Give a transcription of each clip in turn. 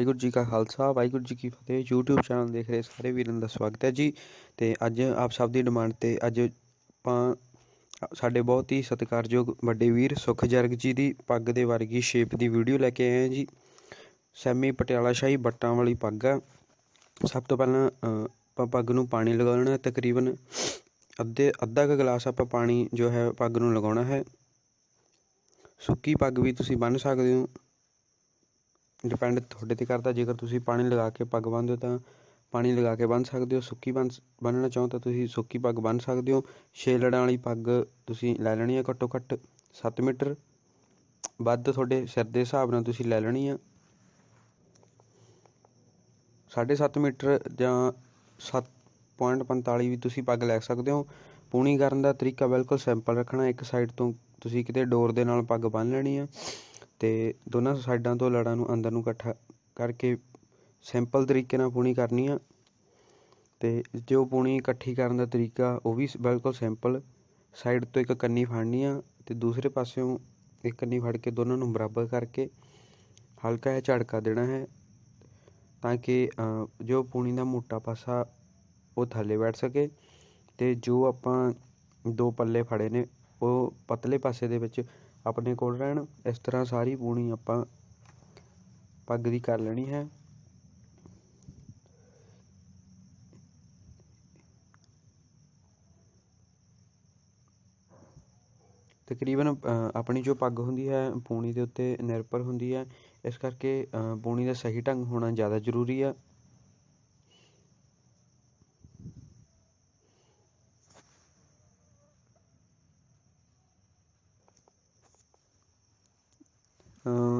ਵਾਹਿਗੁਰੂ ਜੀ ਕਾ ਖਾਲਸਾ, ਵਾਹਿਗੁਰੂ ਜੀ ਕੀ ਫਤਿਹ। YouTube channel ਦੇਖ ਰਹੇ ਸਾਰੇ ਵੀਰਾਂ ਦਾ ਸਵਾਗਤ ਹੈ ਜੀ। ਤੇ ਅੱਜ ਆਪ ਸਭ ਦੀ ਡਿਮਾਂਡ ਤੇ ਅੱਜ ਆਪਾਂ ਸਾਡੇ ਬਹੁਤ ਹੀ ਸਤਿਕਾਰਯੋਗ ਵੱਡੇ ਵੀਰ ਸੁਖ ਜਰਗ ਜੀ ਦੀ ਪੱਗ ਦੇ ਵਰਗੀ ਸ਼ੇਪ ਦੀ ਵੀਡੀਓ ਲੈ ਕੇ ਆਏ ਹਾਂ ਜੀ। ਸੈਮੀ ਪਟਿਆਲਾ ਸ਼ਾਹੀ ਬੱਟਾਂ ਵਾਲੀ ਪੱਗ ਆ। ਸਭ ਤੋਂ ਪਹਿਲਾਂ ਆਪਾਂ ਪੱਗ ਨੂੰ ਪਾਣੀ ਲਗਾਉਣਾ ਹੈ ਤਕਰੀਬਨ ਅੱਧੇ, ਅੱਧਾ ਕੁ ਗਲਾਸ ਆਪਾਂ ਪਾਣੀ ਜੋ ਹੈ ਪੱਗ ਨੂੰ ਲਗਾਉਣਾ ਹੈ। ਸੁੱਕੀ ਪੱਗ ਵੀ ਤੁਸੀਂ ਬੰਨ੍ਹ ਸਕਦੇ ਹੋ। ਡਿਪੈਂਡ ਤੁਹਾਡੇ 'ਤੇ ਕਰਦਾ। ਜੇਕਰ ਤੁਸੀਂ ਪਾਣੀ ਲਗਾ ਕੇ ਪੱਗ ਬੰਨ੍ਹਦੇ ਹੋ ਤਾਂ ਪਾਣੀ ਲਗਾ ਕੇ ਬੰਨ੍ਹ ਸਕਦੇ ਹੋ। ਸੁੱਕੀ ਬੰਨ ਬੰਨ੍ਹਣਾ ਚਾਹੋ ਤਾਂ ਤੁਸੀਂ ਸੁੱਕੀ ਪੱਗ ਬੰਨ੍ਹ ਸਕਦੇ ਹੋ। ਛੇ ਲੜਾਂ ਵਾਲੀ ਪੱਗ ਤੁਸੀਂ ਲੈ ਲੈਣੀ ਹੈ ਘੱਟੋ ਘੱਟ 7 ਮੀਟਰ। ਵੱਧ ਤੁਹਾਡੇ ਸਿਰ ਦੇ ਹਿਸਾਬ ਨਾਲ ਤੁਸੀਂ ਲੈ ਲੈਣੀ ਆ 7.5 ਮੀਟਰ ਜਾਂ 7.45 ਵੀ ਤੁਸੀਂ ਪੱਗ ਲੈ ਸਕਦੇ ਹੋ। ਪੂਣੀ ਕਰਨ ਦਾ ਤਰੀਕਾ ਬਿਲਕੁਲ ਸਿੰਪਲ ਰੱਖਣਾ ਇੱਕ ਸਾਈਡ ਤੋਂ ਤੁਸੀਂ ਕਿਤੇ ਡੋਰ ਦੇ ਨਾਲ ਪੱਗ ਬੰਨ੍ਹ ਲੈਣੀ ਆ ਅਤੇ ਦੋਨਾਂ ਸਾਈਡਾਂ ਤੋਂ ਲੜਾਂ ਨੂੰ ਅੰਦਰ ਨੂੰ ਇਕੱਠਾ ਕਰਕੇ ਸਿੰਪਲ ਤਰੀਕੇ ਨਾਲ ਪੂਣੀ ਕਰਨੀ ਆ। ਅਤੇ ਜੋ ਪੂਣੀ ਇਕੱਠੀ ਕਰਨ ਦਾ ਤਰੀਕਾ ਉਹ ਵੀ ਬਿਲਕੁਲ ਸਿੰਪਲ ਸਾਈਡ ਤੋਂ ਇੱਕ ਕੰਨੀ ਫੜਨੀ ਆ ਅਤੇ ਦੂਸਰੇ ਪਾਸਿਓਂ ਇੱਕ ਕੰਨੀ ਫੜ ਕੇ ਦੋਨਾਂ ਨੂੰ ਬਰਾਬਰ ਕਰਕੇ ਹਲਕਾ ਜਿਹਾ ਝਟਕਾ ਦੇਣਾ ਹੈ ਤਾਂ ਕਿ ਜੋ ਪੂਣੀ ਦਾ ਮੋਟਾ ਪਾਸਾ ਉਹ ਥੱਲੇ ਬੈਠ ਸਕੇ ਅਤੇ ਜੋ ਆਪਾਂ ਦੋ ਪੱਲੇ ਫੜੇ ਨੇ ਉਹ ਪਤਲੇ ਪਾਸੇ ਦੇ ਵਿੱਚ ਆਪਣੇ ਕੋਲ ਰਹਿਣ। ਇਸ ਤਰ੍ਹਾਂ ਸਾਰੀ ਪੂਣੀ ਆਪਾਂ ਪੱਗ ਦੀ ਕਰ ਲੈਣੀ ਹੈ। ਤਕਰੀਬਨ ਆਪਣੀ ਜੋ ਪੱਗ ਹੁੰਦੀ ਹੈ, ਪੂਣੀ ਦੇ ਉੱਤੇ ਨਿਰਭਰ ਹੁੰਦੀ ਹੈ। ਇਸ ਕਰਕੇ ਪੂਣੀ ਦਾ ਸਹੀ ਢੰਗ ਹੋਣਾ ਜ਼ਿਆਦਾ ਜ਼ਰੂਰੀ ਹੈ।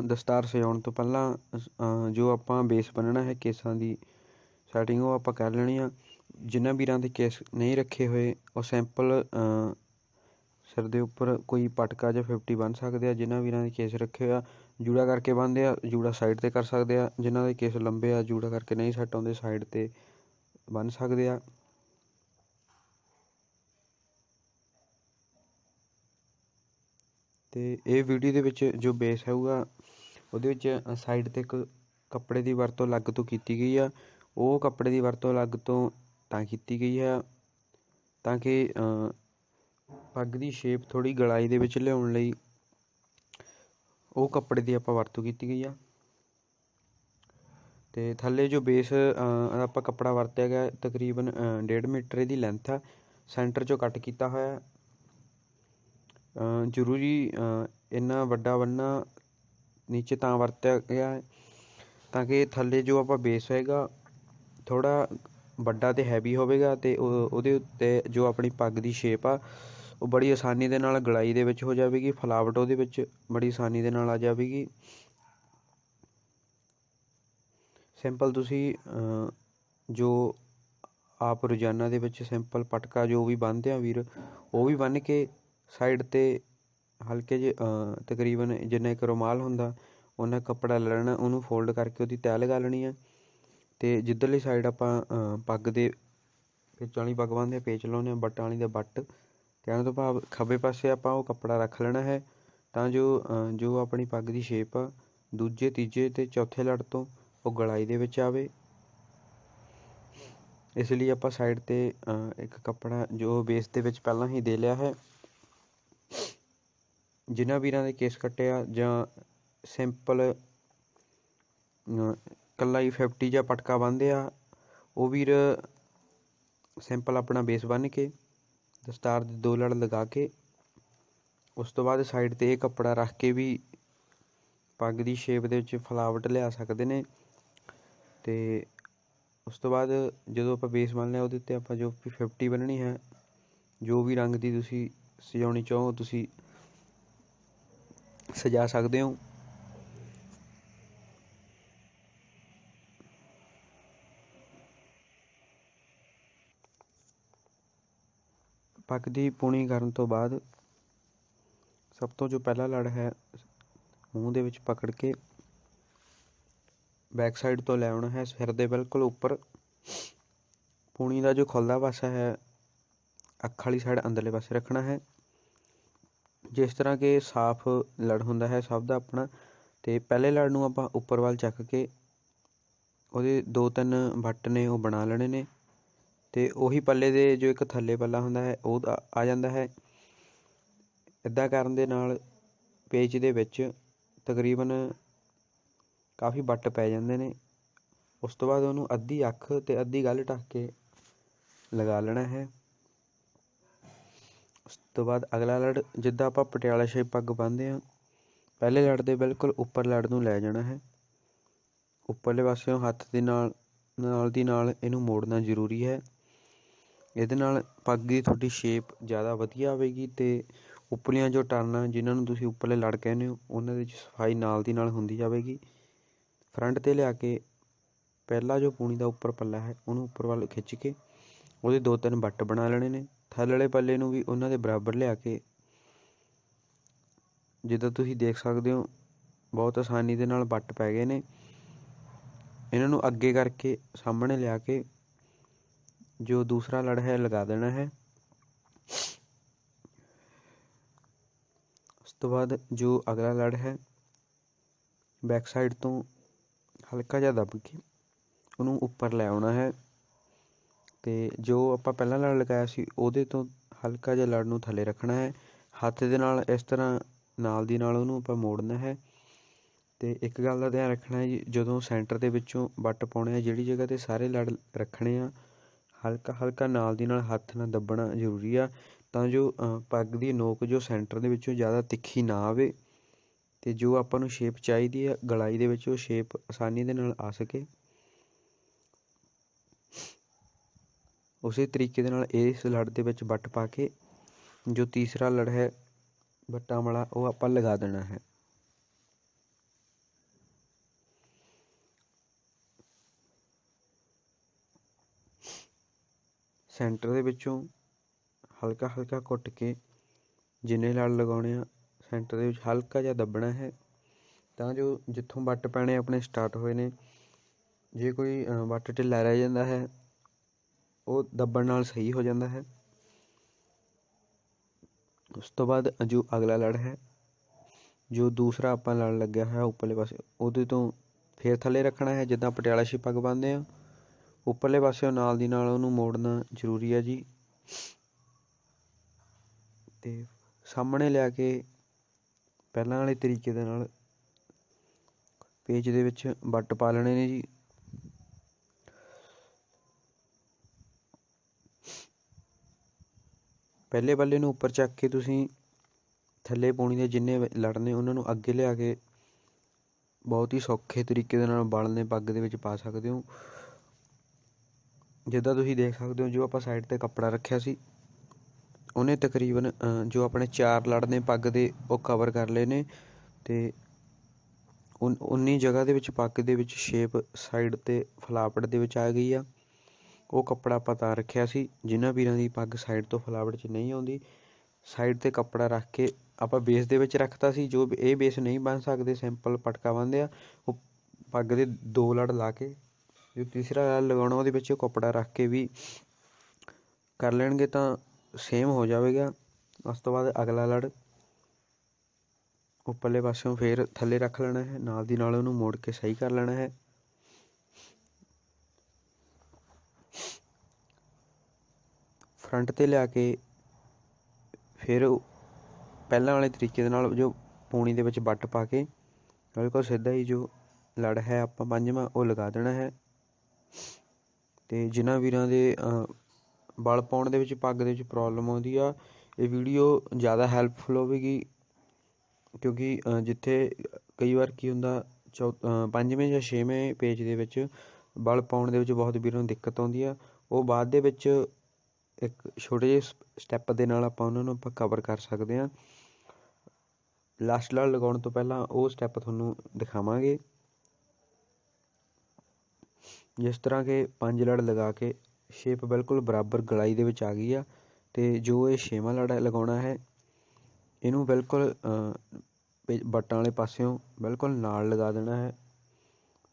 ਦਸਤਾਰ ਸਜਾਉਣ ਤੋਂ ਪਹਿਲਾਂ ਜੋ ਆਪਾਂ ਬੇਸ ਬੰਨਣਾ ਹੈ ਕੇਸਾਂ ਦੀ ਸੈਟਿੰਗ ਉਹ ਆਪਾਂ ਕਰ ਲੈਣੀ ਆ। ਜਿਨ੍ਹਾਂ ਵੀਰਾਂ ਦੇ ਕੇਸ ਨਹੀਂ ਰੱਖੇ ਹੋਏ, ਉਹ ਸੈਂਪਲ ਸਿਰ ਦੇ ਉੱਪਰ ਕੋਈ ਪਟਕਾ ਜਾਂ ਫਿਫਟੀ ਬੰਨ ਸਕਦੇ ਆ। ਜਿਨ੍ਹਾਂ ਵੀਰਾਂ ਦੇ ਕੇਸ ਰੱਖੇ ਆ, ਜੂੜਾ ਕਰਕੇ ਬੰਨਦੇ ਆ, ਜੂੜਾ ਸਾਈਡ 'ਤੇ ਕਰ ਸਕਦੇ ਆ। ਜਿਨ੍ਹਾਂ ਦੇ ਕੇਸ ਲੰਬੇ ਆ, ਜੂੜਾ ਕਰਕੇ ਨਹੀਂ ਸੈੱਟ ਆਉਂਦੇ ਸਾਈਡ 'ਤੇ ਬੰਨ ਸਕਦੇ ਆ। ਤੇ ਇਹ ਵੀਡੀਓ ਦੇ ਵਿੱਚ ਜੋ ਬੇਸ ਹੋਊਗਾ, ਉਹਦੇ ਵਿੱਚ ਸਾਈਡ 'ਤੇ ਇੱਕ ਕੱਪੜੇ ਦੀ ਵਰਤੋਂ ਅਲੱਗ ਤੋਂ ਕੀਤੀ ਗਈ ਆ। ਉਹ ਕੱਪੜੇ ਦੀ ਵਰਤੋਂ ਅਲੱਗ ਤੋਂ ਤਾਂ ਕੀਤੀ ਗਈ ਹੈ ਤਾਂ ਕਿ ਪੱਗ ਦੀ ਸ਼ੇਪ ਥੋੜ੍ਹੀ ਗਲਾਈ ਦੇ ਵਿੱਚ ਲਿਆਉਣ ਲਈ ਉਹ ਕੱਪੜੇ ਦੀ ਆਪਾਂ ਵਰਤੋਂ ਕੀਤੀ ਗਈ ਆ। ਤੇ ਥੱਲੇ ਜੋ ਬੇਸ ਆਪਾਂ ਕੱਪੜਾ ਵਰਤਿਆ ਗਿਆ, ਤਕਰੀਬਨ 1.5 ਮੀਟਰ ਦੀ ਲੈਂਥ ਆ। ਸੈਂਟਰ 'ਚੋਂ ਕੱਟ ਕੀਤਾ ਹੋਇਆ। ਜ਼ਰੂਰੀ ਇੰਨਾ ਵੱਡਾ ਬੰਨਾ ਨੀਚੇ ਤਾਂ ਵਰਤਿਆ ਗਿਆ ਹੈ, ਤਾਂ ਕਿ ਥੱਲੇ ਜੋ ਆਪਾਂ ਬੇਸ ਹੋਏਗਾ, ਥੋੜ੍ਹਾ ਵੱਡਾ ਅਤੇ ਹੈਵੀ ਹੋਵੇਗਾ ਅਤੇ ਉਹਦੇ ਉੱਤੇ ਜੋ ਆਪਣੀ ਪੱਗ ਦੀ ਸ਼ੇਪ ਆ, ਉਹ ਬੜੀ ਆਸਾਨੀ ਦੇ ਨਾਲ ਗਲਾਈ ਦੇ ਵਿੱਚ ਹੋ ਜਾਵੇਗੀ, ਫਲਾਵਟ ਉਹਦੇ ਵਿੱਚ ਬੜੀ ਆਸਾਨੀ ਦੇ ਨਾਲ ਆ ਜਾਵੇਗੀ। ਸਿੰਪਲ ਤੁਸੀਂ ਜੋ ਆਪ ਰੋਜ਼ਾਨਾ ਦੇ ਵਿੱਚ ਸਿੰਪਲ ਪਟਕਾ ਜੋ ਵੀ ਬੰਨ੍ਹਦੇ ਆ ਵੀਰ, ਉਹ ਵੀ ਬੰਨ੍ਹ ਕੇ ਸਾਈਡ 'ਤੇ ਹਲਕੇ ਜਿਹੇ ਤਕਰੀਬਨ ਜਿੰਨਾ ਇੱਕ ਰੁਮਾਲ ਹੁੰਦਾ, ਉਹਨਾਂ ਕੱਪੜਾ ਲੈ ਲੈਣਾ, ਉਹਨੂੰ ਫੋਲਡ ਕਰਕੇ ਉਹਦੀ ਤੈਅ ਲਗਾ ਲੈਣੀ ਹੈ ਅਤੇ ਜਿੱਧਰਲੀ ਸਾਈਡ ਆਪਾਂ ਪੱਗ ਦੇ ਵਿੱਚ ਵਾਲੀ ਪੱਗ ਬੰਨ੍ਹਦੇ ਹਾਂ ਪੇਚ ਲਾਉਂਦੇ ਹਾਂ ਬੱਟਾਂ ਵਾਲੀ ਦਾ ਬੱਟ ਕਹਿਣ ਤੋਂ ਭਾਵ ਖੱਬੇ ਪਾਸੇ ਆਪਾਂ ਉਹ ਕੱਪੜਾ ਰੱਖ ਲੈਣਾ ਹੈ, ਤਾਂ ਜੋ ਜੋ ਆਪਣੀ ਪੱਗ ਦੀ ਸ਼ੇਪ ਆ, ਦੂਜੇ, ਤੀਜੇ ਅਤੇ ਚੌਥੇ ਲੜ ਤੋਂ ਉਹ ਗਲਾਈ ਦੇ ਵਿੱਚ ਆਵੇ। ਇਸ ਲਈ ਆਪਾਂ ਸਾਈਡ 'ਤੇ ਇੱਕ ਕੱਪੜਾ ਜੋ ਬੇਸ ਦੇ ਵਿੱਚ ਪਹਿਲਾਂ ਹੀ ਦੇ ਲਿਆ ਹੈ। ਜਿਨ੍ਹਾਂ ਵੀਰਾਂ ਦੇ ਕੇਸ ਕੱਟਿਆ ਜਾਂ ਸਿੰਪਲ ਇਕੱਲਾ ਹੀ ਫਿਫਟੀ ਜਾਂ ਪਟਕਾ ਬੰਨ੍ਹਦੇ ਆ, ਉਹ ਵੀਰ ਸਿੰਪਲ ਆਪਣਾ ਬੇਸ ਬੰਨ੍ਹ ਕੇ ਦਸਤਾਰ ਦੇ ਦੋ ਲੜ ਲਗਾ ਕੇ ਉਸ ਤੋਂ ਬਾਅਦ ਸਾਈਡ 'ਤੇ ਇਹ ਕੱਪੜਾ ਰੱਖ ਕੇ ਵੀ ਪੱਗ ਦੀ ਸ਼ੇਪ ਦੇ ਵਿੱਚ ਫਲਾਵਟ ਲਿਆ ਸਕਦੇ ਨੇ ਅਤੇ ਉਸ ਤੋਂ ਬਾਅਦ ਜਦੋਂ ਆਪਾਂ ਬੇਸ ਬੰਨ੍ਹ ਲਿਆ, ਉਹਦੇ ਉੱਤੇ ਆਪਾਂ ਜੋ ਵੀ ਫਿਫਟੀ ਬੰਨ੍ਹਣੀ ਹੈ, ਜੋ ਵੀ ਰੰਗ ਦੀ ਤੁਸੀਂ ਸਜਾਉਣੀ ਚਾਹੋ, ਤੁਸੀਂ ਸਜਾ ਸਕਦੇ ਹੋ। ਪੱਗ ਦੀ ਪੂਣੀ ਕਰਨ ਤੋਂ ਬਾਅਦ ਸਭ ਤੋਂ ਜੋ ਪਹਿਲਾ ਲੜ ਹੈ, ਮੂੰਹ ਦੇ ਵਿੱਚ ਪਕੜ ਕੇ ਬੈਕ ਸਾਈਡ ਤੋਂ ਲੈ ਆਉਣਾ ਹੈ। ਸਿਰ ਦੇ ਬਿਲਕੁਲ ਉੱਪਰ। ਪੂਣੀ ਦਾ ਜੋ ਖੁੱਲਦਾ ਪਾਸਾ ਹੈ, ਅੱਖ ਵਾਲੀ ਸਾਈਡ ਅੰਦਰਲੇ ਪਾਸੇ ਰੱਖਣਾ ਹੈ। ਜਿਸ ਤਰ੍ਹਾਂ ਕਿ ਸਾਫ਼ ਲੜ ਹੁੰਦਾ ਹੈ ਸਭ ਦਾ ਆਪਣਾ ਅਤੇ ਪਹਿਲੇ ਲੜ ਨੂੰ ਆਪਾਂ ਉੱਪਰ ਵੱਲ ਚੱਕ ਕੇ ਉਹਦੇ ਦੋ ਤਿੰਨ ਵੱਟ ਨੇ ਉਹ ਬਣਾ ਲੈਣੇ ਨੇ, ਤੇ ਉਹੀ ਪੱਲੇ ਦੇ ਜੋ ਇੱਕ ਥੱਲੇ ਪੱਲਾ ਹੁੰਦਾ ਹੈ ਉਹ ਤਾਂ ਆ ਜਾਂਦਾ ਹੈ। ਇੱਦਾਂ ਕਰਨ ਦੇ ਨਾਲ ਪੇਜ ਦੇ ਵਿੱਚ ਤਕਰੀਬਨ ਕਾਫੀ ਵੱਟ ਪੈ ਜਾਂਦੇ ਨੇ। ਉਸ ਤੋਂ ਬਾਅਦ ਉਹਨੂੰ ਅੱਧੀ ਅੱਖ ਤੇ ਅੱਧੀ ਗੱਲ ਢੱਕ ਕੇ ਲਗਾ ਲੈਣਾ ਹੈ। ਉਸ ਤੋਂ ਬਾਅਦ ਅਗਲਾ ਲੜ, ਜਿੱਦਾਂ ਆਪਾਂ ਪਟਿਆਲਾ ਸ਼ੇਪ ਪੱਗ ਬੰਨ੍ਹਦੇ ਹਾਂ, ਪਹਿਲੇ ਲੜ ਦੇ ਬਿਲਕੁਲ ਉੱਪਰ ਲੜ ਨੂੰ ਲੈ ਜਾਣਾ ਹੈ। ਉੱਪਰਲੇ ਪਾਸਿਓਂ ਹੱਥ ਦੇ ਨਾਲ ਨਾਲ ਦੀ ਨਾਲ ਇਹਨੂੰ ਮੋੜਨਾ ਜ਼ਰੂਰੀ ਹੈ। ਇਹਦੇ ਨਾਲ ਪੱਗ ਦੀ ਤੁਹਾਡੀ ਸ਼ੇਪ ਜ਼ਿਆਦਾ ਵਧੀਆ ਆਵੇਗੀ ਤੇ ਉੱਪਰਲੀਆਂ ਜੋ ਟਰਨਾਂ ਜਿਨ੍ਹਾਂ ਨੂੰ ਤੁਸੀਂ ਉੱਪਰਲੇ ਲੜ ਕਹਿੰਦੇ ਹੋ, ਉਹਨਾਂ ਦੇ ਵਿੱਚ ਸਫ਼ਾਈ ਨਾਲ ਦੀ ਨਾਲ ਹੁੰਦੀ ਜਾਵੇਗੀ। ਫਰੰਟ 'ਤੇ ਲਿਆ ਕੇ ਪਹਿਲਾ ਜੋ ਪੂਣੀ ਦਾ ਉੱਪਰ ਪੱਲਾ ਹੈ, ਉਹਨੂੰ ਉੱਪਰ ਵੱਲ ਖਿੱਚ ਕੇ ਉਹਦੇ ਦੋ ਤਿੰਨ ਵੱਟ ਬਣਾ ਲੈਣੇ ਨੇ। ਥੱਲੇ ਪੱਲੇ ਨੂੰ ਵੀ ਉਹਨਾਂ ਦੇ ਬਰਾਬਰ ਲਿਆ ਕੇ ਜਿੱਦਾਂ ਤੁਸੀਂ ਦੇਖ ਸਕਦੇ ਹੋ, ਬਹੁਤ ਆਸਾਨੀ ਦੇ ਨਾਲ ਵੱਟ ਪੈ ਗਏ ਨੇ। ਇਹਨਾਂ ਨੂੰ ਅੱਗੇ ਕਰਕੇ ਸਾਹਮਣੇ ਲਿਆ ਕੇ ਜੋ ਦੂਸਰਾ ਲੜ ਹੈ, ਲਗਾ ਦੇਣਾ ਹੈ। ਉਸ ਤੋਂ ਬਾਅਦ ਜੋ ਅਗਲਾ ਲੜ ਹੈ ਬੈਕ ਸਾਈਡ ਤੋਂ ਹਲਕਾ ਜਿਹਾ ਦੱਬ ਕੇ ਉਹਨੂੰ ਉੱਪਰ ਲੈ ਆਉਣਾ ਹੈ। ਅਤੇ ਜੋ ਆਪਾਂ ਪਹਿਲਾਂ ਲੜ ਲਗਾਇਆ ਸੀ, ਉਹਦੇ ਤੋਂ ਹਲਕਾ ਜਿਹਾ ਲੜ ਨੂੰ ਥੱਲੇ ਰੱਖਣਾ ਹੈ। ਹੱਥ ਦੇ ਨਾਲ, ਇਸ ਤਰ੍ਹਾਂ ਨਾਲ ਦੀ ਨਾਲ ਉਹਨੂੰ ਆਪਾਂ ਮੋੜਨਾ ਹੈ। ਤੇ ਇੱਕ ਗੱਲ ਦਾ ਧਿਆਨ ਰੱਖਣਾ ਹੈ ਜੀ, ਜਦੋਂ ਸੈਂਟਰ ਦੇ ਵਿੱਚੋਂ ਵੱਟ ਪਾਉਣੇ ਆ, ਜਿਹੜੀ ਜਗ੍ਹਾ ਤੇ ਸਾਰੇ ਲੜ ਰੱਖਣੇ ਆ, ਹਲਕਾ ਹਲਕਾ ਨਾਲ ਦੀ ਨਾਲ ਹੱਥ ਨਾਲ ਦੱਬਣਾ ਜ਼ਰੂਰੀ ਆ, ਤਾਂ ਜੋ ਪੱਗ ਦੀ ਨੋਕ ਜੋ ਸੈਂਟਰ ਦੇ ਵਿੱਚੋਂ ਜ਼ਿਆਦਾ ਤਿੱਖੀ ਨਾ ਆਵੇ, ਤੇ ਜੋ ਆਪਾਂ ਨੂੰ ਸ਼ੇਪ ਚਾਹੀਦੀ ਆ, ਗਲਾਈ ਦੇ ਵਿੱਚ ਉਹ ਸ਼ੇਪ ਆਸਾਨੀ ਦੇ ਨਾਲ ਆ ਸਕੇ। ਉਸੇ ਤਰੀਕੇ ਦੇ ਨਾਲ ਇਸ ਲੜ ਦੇ ਵਿੱਚ ਵੱਟ ਪਾ ਕੇ ਜੋ ਤੀਸਰਾ ਲੜ ਹੈ ਵੱਟਾਂ ਵਾਲਾ, ਉਹ ਆਪਾਂ ਲਗਾ ਦੇਣਾ ਹੈ। ਸੈਂਟਰ ਦੇ ਵਿੱਚੋਂ ਹਲਕਾ ਹਲਕਾ ਘੁੱਟ ਕੇ ਜਿੰਨੇ ਲੜ ਲਗਾਉਣੇ ਆ, ਸੈਂਟਰ ਦੇ ਵਿੱਚ ਹਲਕਾ ਜਿਹਾ ਦੱਬਣਾ ਹੈ, ਤਾਂ ਜੋ ਜਿੱਥੋਂ ਵੱਟ ਪੈਣੇ ਆਪਣੇ ਸਟਾਰਟ ਹੋਏ ਨੇ। ਜੇ ਕੋਈ ਵੱਟ ਢਿੱਲਾ ਰਹਿ ਜਾਂਦਾ ਹੈ ਉਹ ਦੱਬਣ ਨਾਲ ਸਹੀ ਹੋ ਜਾਂਦਾ ਹੈ। ਉਸ ਤੋਂ ਬਾਅਦ ਜੋ ਅਗਲਾ ਲੜ ਹੈ। ਜੋ ਦੂਸਰਾ ਆਪਾਂ ਲੜ ਲੱਗਿਆ ਹੋਇਆ ਉੱਪਰਲੇ ਪਾਸੇ, ਉਹਦੇ ਤੋਂ ਫੇਰ ਥੱਲੇ ਰੱਖਣਾ ਹੈ। ਜਿੱਦਾਂ ਪਟਿਆਲਾ ਸ਼ੀ ਪੱਗ ਬੰਨ੍ਹਦੇ ਆ ਉੱਪਰਲੇ ਪਾਸਿਓਂ ਨਾਲ ਦੀ ਨਾਲ ਉਹਨੂੰ ਮੋੜਨਾ ਜ਼ਰੂਰੀ ਹੈ ਜੀ। ਤੇ ਸਾਹਮਣੇ ਲਿਆ ਕੇ ਪਹਿਲਾਂ ਵਾਲੇ ਤਰੀਕੇ ਦੇ ਨਾਲ ਪੇਜ ਦੇ ਵਿੱਚ ਵੱਟ ਪਾ ਲੈਣੇ ਨੇ ਜੀ। ਪਹਿਲੇ ਬੱਲੇ ਨੂੰ ਉੱਪਰ ਚੱਕ ਕੇ ਤੁਸੀਂ ਥੱਲੇ ਪੌਣੀ ਦੇ ਜਿੰਨੇ ਲੜਨੇ ਉਹਨਾਂ ਨੂੰ ਅੱਗੇ ਲਿਆ ਕੇ ਬਹੁਤ ਹੀ ਸੌਖੇ ਤਰੀਕੇ ਦੇ ਨਾਲ ਬਾਲਨੇ ਪੱਗ ਦੇ ਵਿੱਚ ਪਾ ਸਕਦੇ ਹੋ। ਜਿੱਦਾਂ ਤੁਸੀਂ ਦੇਖ ਸਕਦੇ ਹੋ ਜੋ ਆਪਾਂ ਸਾਈਡ ਤੇ ਕੱਪੜਾ ਰੱਖਿਆ ਸੀ, ਉਹਨੇ ਤਕਰੀਬਨ ਜੋ ਆਪਣੇ ਚਾਰ ਲੜਨੇ ਪੱਗ ਦੇ ਉਹ ਕਵਰ ਕਰ ਲਏ ਨੇ ਤੇ ਉਨੀ ਜਗ੍ਹਾ ਦੇ ਵਿੱਚ ਪੱਗ ਦੇ ਵਿੱਚ ਸ਼ੇਪ ਸਾਈਡ ਤੇ ਫਲਾਪਟ ਦੇ ਵਿੱਚ ਆ ਗਈ ਆ। ਉਹ ਕੱਪੜਾ ਆਪਾਂ ਤਾਂ ਰੱਖਿਆ ਸੀ, ਜਿਨ੍ਹਾਂ ਵੀਰਾਂ ਦੀ ਪੱਗ ਸਾਈਡ ਤੋਂ ਫਲਾਵਟ 'ਚ ਨਹੀਂ ਆਉਂਦੀ ਸਾਈਡ ਤੇ ਕੱਪੜਾ ਰੱਖ ਕੇ ਆਪਾਂ ਬੇਸ ਦੇ ਵਿੱਚ ਰੱਖਤਾ ਸੀ, ਜੋ ਇਹ ਬੇਸ ਨਹੀਂ ਬਣ ਸਕਦੇ ਸਿੰਪਲ ਪਟਕਾ ਬੰਨਦੇ ਆ, ਉਹ ਪੱਗ ਦੇ ਦੋ ਲੜ ਲਾ ਕੇ, ਜੋ ਤੀਸਰਾ ਲੜ ਲਗਾਉਣਾ, ਉਹਦੇ ਵਿੱਚ ਉਹ ਕੱਪੜਾ ਰੱਖ ਕੇ ਵੀ ਕਰ ਲੈਣਗੇ ਤਾਂ ਸੇਮ ਹੋ ਜਾਵੇਗਾ। ਉਸ ਤੋਂ ਬਾਅਦ ਅਗਲਾ ਲੜ, ਉੱਪਰਲੇ ਪਾਸਿਓਂ ਫੇਰ ਥੱਲੇ ਰੱਖ ਲੈਣਾ ਹੈ, ਨਾਲ ਦੀ ਨਾਲ ਉਹਨੂੰ ਮੋੜ ਕੇ ਸਹੀ ਕਰ ਲੈਣਾ ਹੈ। ਫਰੰਟ ਤੇ ਲਿਆ ਕੇ ਫਿਰ ਪਹਿਲਾਂ ਵਾਲੇ ਤਰੀਕੇ ਦੇ ਨਾਲ ਜੋ ਪੂਣੀ ਦੇ ਵਿੱਚ ਵੱਟ ਪਾ ਕੇ, ਬਿਲਕੁਲ ਸਿੱਧਾ ਹੀ ਜੋ ਲੜ ਹੈ ਆਪਾਂ ਪੰਜਵਾਂ, ਉਹ ਲਗਾ ਦੇਣਾ ਹੈ। ਤੇ ਜਿਨ੍ਹਾਂ ਵੀਰਾਂ ਦੇ ਬਲ ਪਾਉਣ ਦੇ ਵਿੱਚ, ਪੱਗ ਦੇ ਵਿੱਚ ਪ੍ਰੋਬਲਮ ਆਉਂਦੀ ਆ, ਇਹ ਵੀਡੀਓ ਜ਼ਿਆਦਾ ਹੈਲਪਫੁਲ ਹੋਵੇਗੀ ਕਿਉਂਕਿ ਜਿੱਥੇ ਕਈ ਵਾਰ ਕੀ ਹੁੰਦਾ, ਚੌ ਪੰਜਵੇਂ ਜਾਂ ਛੇਵੇਂ ਪੇਜ ਦੇ ਵਿੱਚ ਬਲ ਪਾਉਣ ਦੇ ਵਿੱਚ ਬਹੁਤ ਵੀਰਾਂ ਨੂੰ ਦਿੱਕਤ ਆਉਂਦੀ ਆ। ਉਹ ਬਾਅਦ ਦੇ ਵਿੱਚ ਇੱਕ ਛੋਟੇ ਜਿਹੇ ਸਟੈਪ ਦੇ ਨਾਲ ਆਪਾਂ ਉਹਨਾਂ ਨੂੰ ਆਪਾਂ ਕਵਰ ਕਰ ਸਕਦੇ ਹਾਂ। ਲਾਸਟ ਲੜ ਲਗਾਉਣ ਤੋਂ ਪਹਿਲਾਂ ਉਹ ਸਟੈਪ ਤੁਹਾਨੂੰ ਦਿਖਾਵਾਂਗੇ। ਜਿਸ ਤਰ੍ਹਾਂ ਕਿ ਪੰਜ ਲੜ ਲਗਾ ਕੇ ਸ਼ੇਪ ਬਿਲਕੁਲ ਬਰਾਬਰ ਗਲਾਈ ਦੇ ਵਿੱਚ ਆ ਗਈ ਆ ਤੇ ਜੋ ਇਹ ਛੇਵਾਂ ਲੜ ਲਗਾਉਣਾ ਹੈ, ਇਹਨੂੰ ਬਿਲਕੁਲ ਬਟਾਂ ਵਾਲੇ ਪਾਸਿਓਂ ਬਿਲਕੁਲ ਨਾਲ ਲਗਾ ਦੇਣਾ ਹੈ।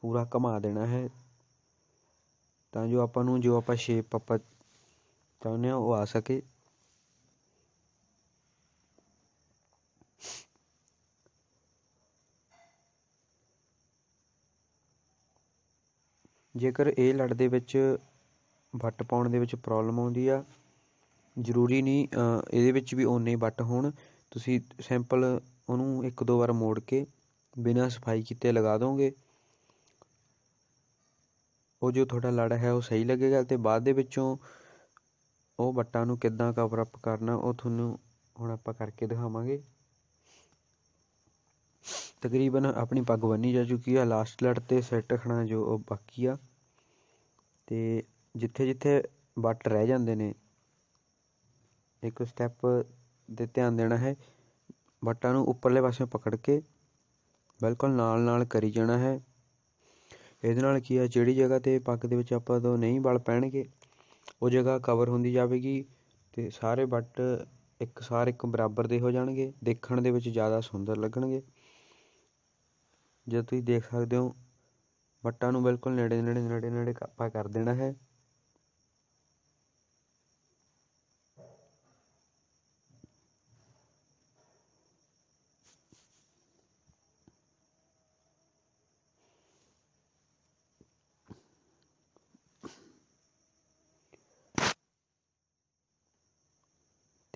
ਪੂਰਾ ਘੁਮਾ ਦੇਣਾ ਹੈ। ਤਾਂ ਜੋ ਆਪਾਂ ਨੂੰ, ਜੋ ਆਪਾਂ ਸ਼ੇਪ ਆਪਾਂ ਚਾਹੁੰਦੇ ਹਾਂ ਉਹ ਆ ਸਕੇ? ਜੇਕਰ ਇਹ ਲੜ ਦੇ ਵਿੱਚ ਵੱਟ ਪਾਉਣ ਦੇ ਵਿੱਚ ਪ੍ਰੋਬਲਮ ਆਉਂਦੀ ਆ, ਜ਼ਰੂਰੀ ਨਹੀਂ ਇਹਦੇ ਵਿੱਚ ਵੀ ਓਨੇ ਵੱਟ ਹੋਣ। ਤੁਸੀਂ ਸੈਂਪਲ ਉਹਨੂੰ ਇੱਕ ਦੋ ਵਾਰ ਮੋੜ ਕੇ ਬਿਨਾਂ ਸਫ਼ਾਈ ਕੀਤੇ ਲਗਾ ਦੋਗੇ। ਉਹ ਜੋ ਤੁਹਾਡਾ ਲੜ ਹੈ ਉਹ ਸਹੀ ਲੱਗੇਗਾ ਤੇ ਬਾਅਦ ਦੇ ਵਿੱਚੋਂ ਉਹ ਵੱਟਾਂ ਨੂੰ ਕਿੱਦਾਂ ਕਵਰ ਅਪ ਕਰਨਾ, ਉਹ ਤੁਹਾਨੂੰ ਹੁਣ ਆਪਾਂ ਕਰਕੇ ਦਿਖਾਵਾਂਗੇ। ਤਕਰੀਬਨ ਆਪਣੀ ਪੱਗ ਬੰਨੀ ਜਾ ਚੁੱਕੀ ਆ ਲਾਸਟ ਲੜ ਤੇ ਸੈੱਟ ਰੱਖਣਾ ਜੋ ਉਹ ਬਾਕੀ ਆ। ਤੇ ਜਿੱਥੇ ਜਿੱਥੇ ਵੱਟ ਰਹਿ ਜਾਂਦੇ ਨੇ, ਇੱਕ ਸਟੈਪ ਦੇ ਧਿਆਨ ਦੇਣਾ ਹੈ। ਵੱਟਾਂ ਨੂੰ ਉੱਪਰਲੇ ਪਾਸੇ ਪਕੜ ਕੇ ਬਿਲਕੁਲ ਨਾਲ ਨਾਲ ਕਰੀ ਜਾਣਾ ਹੈ। ਇਹਦੇ ਨਾਲ ਕੀ ਆ, ਜਿਹੜੀ ਜਗ੍ਹਾ ਤੇ ਪੱਗ ਦੇ ਵਿੱਚ ਆਪਾਂ ਤੋਂ ਨਹੀਂ ਵਲ ਪੈਣਗੇ ਉਹ ਜਗ੍ਹਾ ਕਵਰ ਹੁੰਦੀ ਜਾਵੇਗੀ ਤੇ ਸਾਰੇ ਵੱਟ ਇੱਕ, ਸਾਰ ਇੱਕ ਬਰਾਬਰ ਦੇ ਹੋ ਜਾਣਗੇ। ਦੇਖਣ ਦੇ ਵਿੱਚ ਜ਼ਿਆਦਾ ਸੁੰਦਰ ਲੱਗਣਗੇ। ਜਦ ਤੁਸੀਂ ਦੇਖ ਸਕਦੇ ਹੋ ਵੱਟਾਂ ਨੂੰ ਬਿਲਕੁਲ ਨੇੜੇ ਨੇੜੇ ਨੇੜੇ ਨੇੜੇ ਆਪਾਂ ਕਰ ਦੇਣਾ ਹੈ।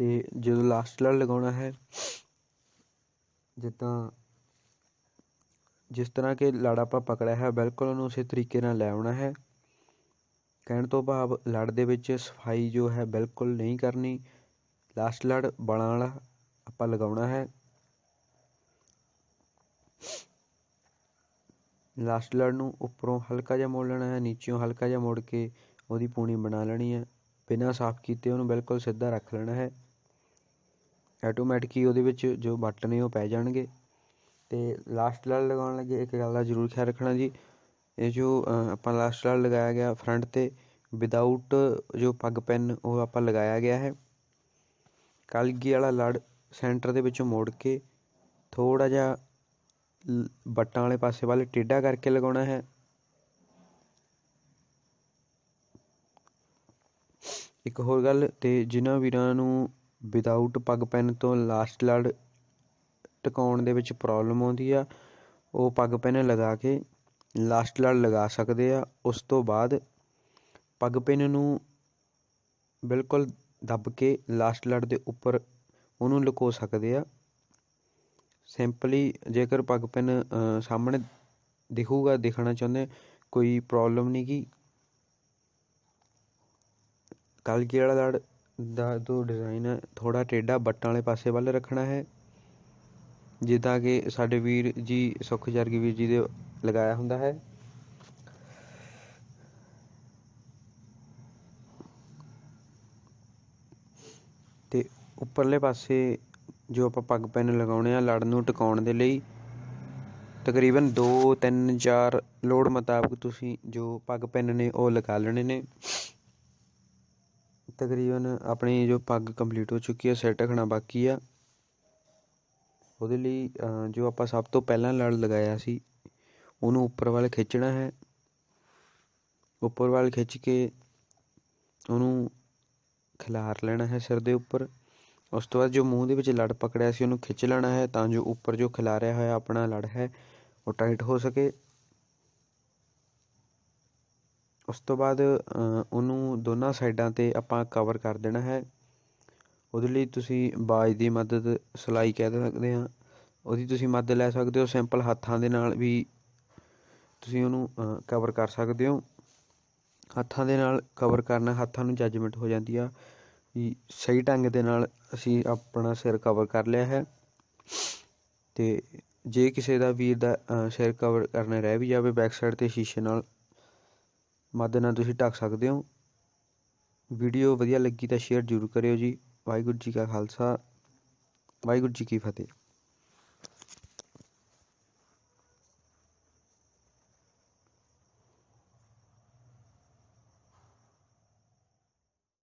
ਤੇ ਜਦੋਂ ਲਾਸਟ ਲੜ ਲਗਾਉਣਾ ਹੈ, ਜਿੱਦਾਂ ਜਿਸ ਤਰ੍ਹਾਂ ਕਿ ਲੜ ਆਪਾਂ ਪਕੜਿਆ ਹੈ, ਬਿਲਕੁਲ ਉਹਨੂੰ ਉਸੇ ਤਰੀਕੇ ਨਾਲ ਲੈ ਆਉਣਾ ਹੈ। ਕਹਿਣ ਤੋਂ ਭਾਵ ਲੜ ਦੇ ਵਿੱਚ ਸਫ਼ਾਈ ਜੋ ਹੈ, ਬਿਲਕੁਲ ਨਹੀਂ ਕਰਨੀ। ਲਾਸਟ ਲੜ ਬਲਾਂ ਵਾਲਾ ਆਪਾਂ ਲਗਾਉਣਾ ਹੈ। ਲਾਸਟ ਲੜ ਨੂੰ ਉੱਪਰੋਂ ਹਲਕਾ ਜਿਹਾ ਮੋੜ ਲੈਣਾ ਹੈ, ਨੀਚਿਓਂ ਹਲਕਾ ਜਿਹਾ ਮੋੜ ਕੇ ਉਹਦੀ ਪੂਣੀ ਬਣਾ ਲੈਣੀ ਹੈ। ਬਿਨਾਂ ਸਾਫ਼ ਕੀਤੇ ਉਹਨੂੰ ਬਿਲਕੁਲ ਸਿੱਧਾ ਰੱਖ ਲੈਣਾ ਹੈ। ਆਟੋਮੈਟਿਕ ਹੀ ਉਹਦੇ ਵਿੱਚ ਜੋ ਬਟਨ ਨੇ ਉਹ ਪੈ ਜਾਣਗੇ। ਤੇ ਲਾਸਟ ਲੜ ਲਗਾਉਣ ਲੱਗੇ, ਇੱਕ ਗੱਲ ਦਾ ਜ਼ਰੂਰ ਖਿਆਲ ਰੱਖਣਾ ਜੀ। ਇਹ ਜੋ ਆਪਾਂ ਲਾਸਟ ਲੜ ਲਗਾਇਆ ਗਿਆ ਫਰੰਟ ਤੇ ਵਿਦਆਊਟ ਜੋ ਪੱਗ ਪੈਨ ਉਹ ਆਪਾਂ ਲਗਾਇਆ ਗਿਆ ਹੈ। ਕਲਗੀ ਵਾਲਾ ਲੜ ਸੈਂਟਰ ਦੇ ਵਿੱਚੋਂ ਮੋੜ ਕੇ ਥੋੜਾ ਜਿਹਾ ਬਟਾਂ ਵਾਲੇ ਪਾਸੇ ਵੱਲ ਟੇਢਾ ਕਰਕੇ ਲਗਾਉਣਾ ਹੈ। ਇੱਕ ਹੋਰ ਗੱਲ, ਤੇ ਜਿਨ੍ਹਾਂ ਵੀਰਾਂ ਨੂੰ ਵਿਦਆਊਟ ਪੱਗ ਪੈਨ ਤੋਂ ਲਾਸਟ ਲੜ ਟਿਕਾਉਣ ਦੇ ਵਿੱਚ ਪ੍ਰੋਬਲਮ ਆਉਂਦੀ ਆ। ਉਹ ਪੱਗ ਪੈਨ ਲਗਾ ਕੇ ਲਾਸਟ ਲੜ ਲਗਾ ਸਕਦੇ ਆ। ਉਸ ਤੋਂ ਬਾਅਦ ਪੱਗ ਪੈਨ ਨੂੰ ਬਿਲਕੁਲ ਦੱਬ ਕੇ ਲਾਸਟ ਲੜ ਦੇ ਉੱਪਰ ਉਹਨੂੰ ਲੁਕੋ ਸਕਦੇ ਆ। ਸਿੰਪਲੀ ਜੇਕਰ ਪੱਗ ਪੈਨ ਸਾਹਮਣੇ ਦਿਖੂਗਾ, ਦਿਖਣਾ ਚਾਹੁੰਦੇ, ਕੋਈ ਪ੍ਰੋਬਲਮ ਨਹੀਂ ਗੀ ਕਲਗੀ ਵਾਲਾ ਲੜ ਦਾ ਜੋ ਡਿਜ਼ਾਈਨ ਹੈ ਥੋੜਾ ਟੇਢਾ ਬੱਟਾਂ ਵਾਲੇ ਪਾਸੇ ਵੱਲ ਰੱਖਣਾ ਹੈ। ਜਿੱਦਾਂ ਕਿ ਸਾਡੇ ਵੀਰ ਜੀ ਸੁਖ ਜਰਗੀ ਵੀਰ ਜੀ ਦੇ ਲਗਾਇਆ ਹੁੰਦਾ ਹੈ। ਤੇ ਉੱਪਰਲੇ ਪਾਸੇ ਜੋ ਆਪਾਂ ਪੱਗ ਪੈਨ ਲਗਾਉਣੇ ਆ, ਲੜ ਨੂੰ ਟਿਕਾਉਣ ਦੇ ਲਈ ਤਕਰੀਬਨ 2 3 4 ਲੋਡ ਮੁਤਾਬਕ ਤੁਸੀਂ ਜੋ ਪੱਗ ਪੈਨ ਨੇ ਉਹ ਲਗਾ ਲੈਣੇ ਨੇ। ਤਕਰੀਬਨ ਆਪਣੀ ਜੋ ਪੱਗ ਕੰਪਲੀਟ ਹੋ ਚੁੱਕੀ ਹੈ ਸੈੱਟ ਰੱਖਣਾ ਬਾਕੀ ਆ। ਉਹਦੇ ਲਈ ਜੋ ਆਪਾਂ ਸਭ ਤੋਂ ਪਹਿਲਾਂ ਲੜ ਲਗਾਇਆ ਸੀ, ਉਹਨੂੰ ਉੱਪਰ ਵੱਲ ਖਿੱਚਣਾ ਹੈ। ਉੱਪਰ ਵੱਲ ਖਿੱਚ ਕੇ ਉਹਨੂੰ ਖਿਲਾਰ ਲੈਣਾ ਹੈ ਸਿਰ ਦੇ ਉੱਪਰ। ਉਸ ਤੋਂ ਬਾਅਦ ਜੋ ਮੂੰਹ ਦੇ ਵਿੱਚ ਲੜ ਪਕੜਿਆ ਸੀ, ਉਹਨੂੰ ਖਿੱਚ ਲੈਣਾ ਹੈ ਤਾਂ ਜੋ ਉੱਪਰ ਜੋ ਖਿਲਾਰਿਆ ਹੋਇਆ ਆਪਣਾ ਲੜ ਹੈ, ਉਹ ਟਾਈਟ ਹੋ ਸਕੇ। ਉਸ ਤੋਂ ਬਾਅਦ ਉਹਨੂੰ ਦੋਨਾਂ ਸਾਈਡਾਂ 'ਤੇ ਆਪਾਂ ਕਵਰ ਕਰ ਦੇਣਾ ਹੈ। ਉਹਦੇ ਲਈ ਤੁਸੀਂ ਬਾਜ ਦੀ ਮਦਦ ਸਿਲਾਈ ਕਹਿ ਸਕਦੇ ਹਾਂ। ਉਹਦੀ ਤੁਸੀਂ ਮਦਦ ਲੈ ਸਕਦੇ ਹੋ ਸਿੰਪਲ ਹੱਥਾਂ ਦੇ ਨਾਲ ਵੀ ਤੁਸੀਂ ਉਹਨੂੰ ਕਵਰ ਕਰ ਸਕਦੇ ਹੋ। ਹੱਥਾਂ ਦੇ ਨਾਲ ਕਵਰ ਕਰਨਾ, ਹੱਥਾਂ ਨੂੰ ਜੱਜਮੈਂਟ ਹੋ ਜਾਂਦੀ ਆ ਵੀ ਸਹੀ ਢੰਗ ਦੇ ਨਾਲ ਅਸੀਂ ਆਪਣਾ ਸਿਰ ਕਵਰ ਕਰ ਲਿਆ ਹੈ। ਤੇ ਜੇ ਕਿਸੇ ਦਾ ਵੀਰ ਦਾ ਸਿਰ ਕਵਰ ਕਰਨਾ ਰਹਿ ਵੀ ਜਾਵੇ ਬੈਕ ਸਾਈਡ ਤੇ ਸ਼ੀਸ਼ੇ ਨਾਲ ਮਦਦ ਨਾਲ ਤੁਸੀਂ ਢੱਕ ਸਕਦੇ ਹੋ। ਵੀਡੀਓ ਵਧੀਆ ਲੱਗੀ ਤਾਂ ਸ਼ੇਅਰ ਜ਼ਰੂਰ ਕਰਿਓ ਜੀ। ਵਾਹਿਗੁਰੂ ਜੀ ਕਾ ਖਾਲਸਾ। ਵਾਹਿਗੁਰੂ ਜੀ ਕੀ ਫਤਿਹ।